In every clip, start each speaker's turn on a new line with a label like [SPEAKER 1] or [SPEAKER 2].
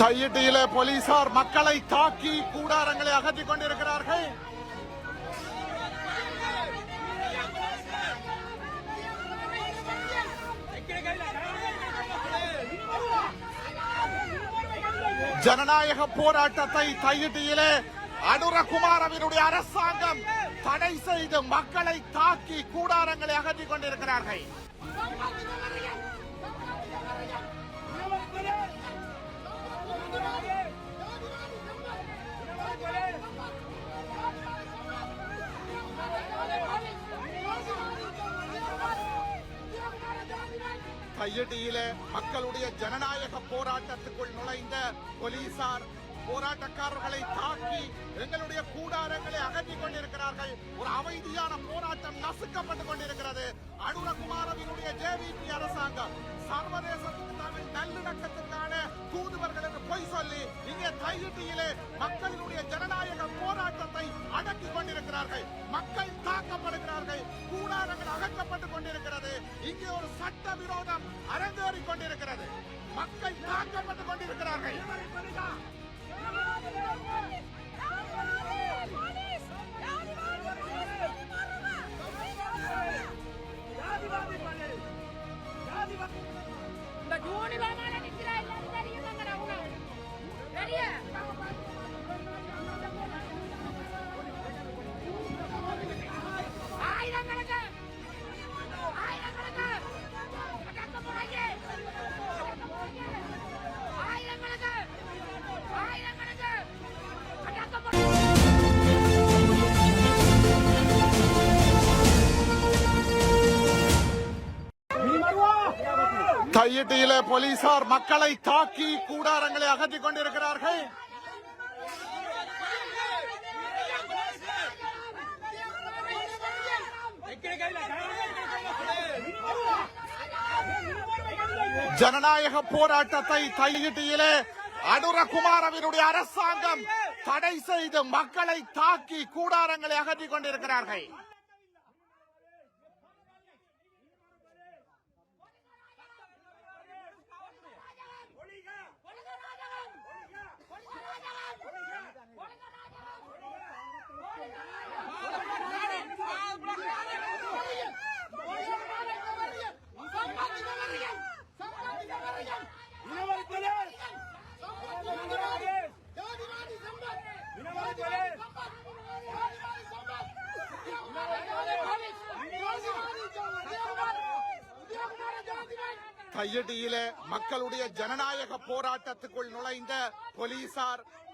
[SPEAKER 1] கையிட்டியில போலீசார் மக்களை தாக்கி கூடாரங்களை அகற்றிக் கொண்டிருக்கிறார்கள். ஜனநாயக போராட்டத்தை தையிட்டியிலே அனுரகுமாரவினுடைய அரசாங்கம் தடை செய்து மக்களை தாக்கி கூடாரங்களை அகற்றிக் கொண்டிருக்கிறார்கள். கையடியிலே மக்களுடைய ஜனநாயக போராட்டத்துக்குள் நுழைந்த போலீசார் போராட்டக்காரர்களை தாக்கி எங்களுடைய கூடாரங்களை அகற்றிக் கொண்டிருக்கிறார்கள். ஒரு அமைதியான போராட்டம் நசுக்கப்பட்டுக் கொண்டிருக்கிறது. அனுரகுமாரவினுடைய ஜேவிபி அரசாங்கம் சர்வதேசத்துக்கு தமிழ் நல்லிணக்கத்திற்கான தூதுவர்கள் என்று பொய் சொல்லி இங்கே தையிட்டியிலே மக்களினுடைய ஜனநாயக போராட்டத்தை அடக்கிக் கொண்டிருக்கிறார்கள். மக்கள் தாக்கப்படுகிறார்கள். சட்ட விரோதம் அரங்கேறிக் கொண்டிருக்கிறது. மக்கள் தாக்கப்பட்டுக் கொண்டிருக்கிறார்கள்.
[SPEAKER 2] இந்த ஜூனி
[SPEAKER 1] கையிட்டியில போலீசார் மக்களை தாக்கி கூடாரங்களை அகற்றிக் கொண்டிருக்கிறார்கள். ஜனநாயக போராட்டத்தை தையிட்டியிலே அனுரகுமாரவினுடைய அரசாங்கம் தடை செய்து மக்களை தாக்கி கூடாரங்களை அகற்றிக் கொண்டிருக்கிறார்கள். கையடியிலே மக்களுடைய ஜனநாயக போராட்டத்துக்குள் நுழைந்த போலீசார்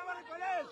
[SPEAKER 3] আমার কলেজ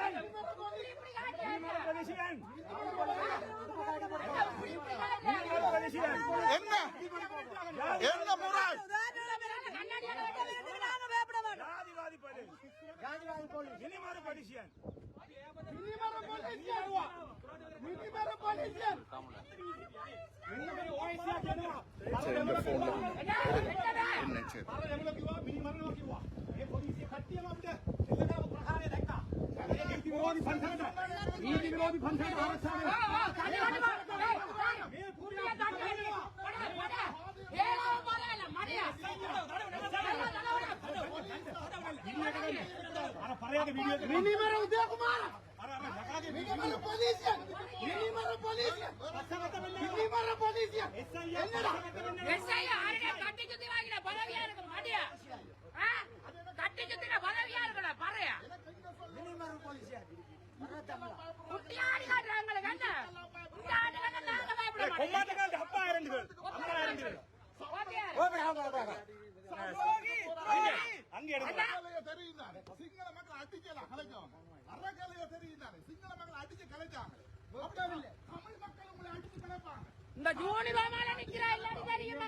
[SPEAKER 3] Minimum of विरोधी फंसट नीति विरोधी
[SPEAKER 1] फंसट आरक्षण
[SPEAKER 3] మినిమర ఉదయ కుమార్
[SPEAKER 1] మినిమర పోలీస్ మినిమర పోలీస్ మినిమర పోలీస్ ఎన్నడా
[SPEAKER 2] ఎస్ఐ ఆరిడే కట్టి చుత్తి వాగిన பதவியா இருக்க மாட்டியா கட்டி சுத்தின பதவியா இருக்கடா பாறையா
[SPEAKER 1] மருமரு போலீஸியா மக்கள் அடிக்கல கலைக்கும் அறக்கலைய தெரியும் சிங்கள மக்கள் மக்கள் அடிச்சு கலைப்பாங்க
[SPEAKER 2] இந்த ஜூனி பாமால நிக்கிறா எல்லாரும் தெரியும்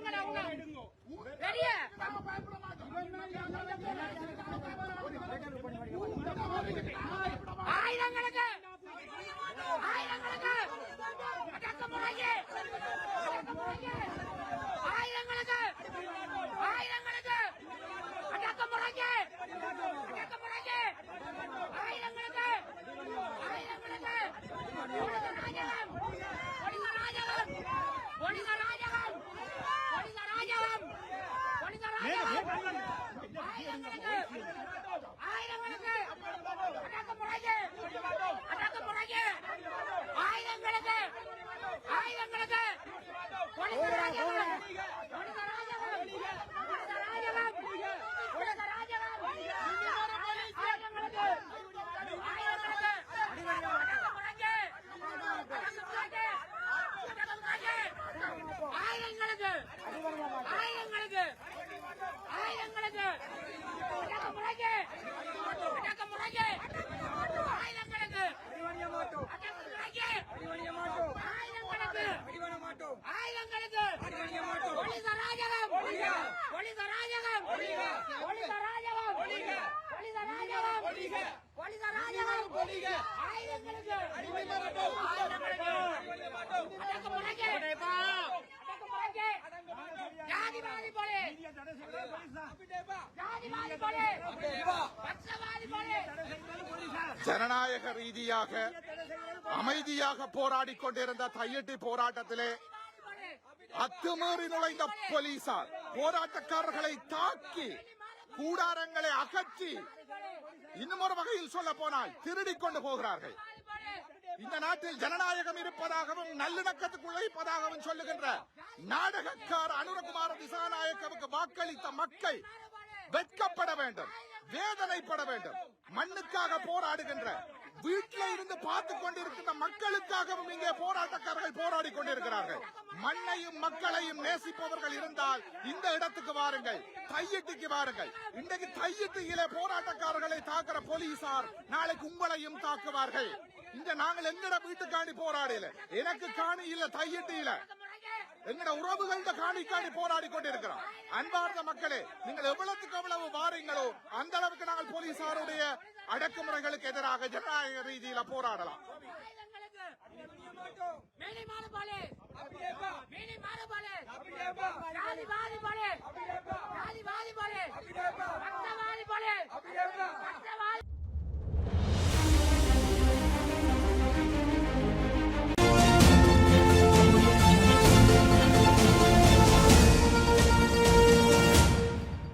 [SPEAKER 2] அடக்குமுறைக்கு அடக்குமுறைக்கு ஆயிரங்களுக்கு ஆயிரங்களுக்கு ஒளித ராஜகம் ஒளித ராஜகம்
[SPEAKER 1] ஜனநாயக ரீதியாக அமைதியாக போராடி கொண்டிருந்த தையட்டி போராட்டத்திலே அத்துமீறி நுழைந்த போலீசார் போராட்டக்காரர்களை தாக்கி கூடாரங்களை அகற்றி இன்னும் ஒரு வகையில் சொல்ல போனால் திருடிக் கொண்டு போகிறார்கள் இந்த நாட்டில் ஜனநாயகம் இருப்பதாகவும் நல்லிணக்கத்துக்கு உழைப்பதாகவும் சொல்லுகின்ற நாடகக்கார அனுரகுமார திசாநாயக்கவுக்கு வாக்களித்த மக்கள் வெட்கப்பட வேண்டும் வேதனைப்பட வேண்டும். மண்ணுக்காக போராடுகின்ற வீட்டில இருந்து பார்த்து கொண்டிருக்கின்ற மக்களுக்காகவும் இங்கே போராட்டக்காரர்கள் போராடி கொண்டிருக்கிறார்கள். மண்ணையும் மக்களையும் நேசிப்பவர்கள் இருந்தால் இந்த இடத்துக்கு வாருங்கள் தையிட்டுக்கு வாருங்கள். இன்றைக்கு தையிட்டியிலே போராட்டக்காரர்களை தாக்குற போலீசார் நாளைக்கு உங்களையும் தாக்குவார்கள். இந்த நாங்கள் எங்கட வீட்டுக்காண்டி போராடல? எனக்கு காணி இல்ல தையிட்டு இல்ல. எங்கட உறவுகள்ட காணி காணி போராடி கொண்டிருக்கிறோம். அன்பார்ந்த மக்களே நீங்கள் எவ்வளவுக்கு எவ்வளவு வாரீங்களோ அந்த அளவுக்கு நாங்கள் போலீசாருடைய அடக்குமுறைகளுக்கு எதிராக ஜனநாயக ரீதியில போராடலாம்.
[SPEAKER 2] மேலே மாறுபாலே மேலே மாறுபாலே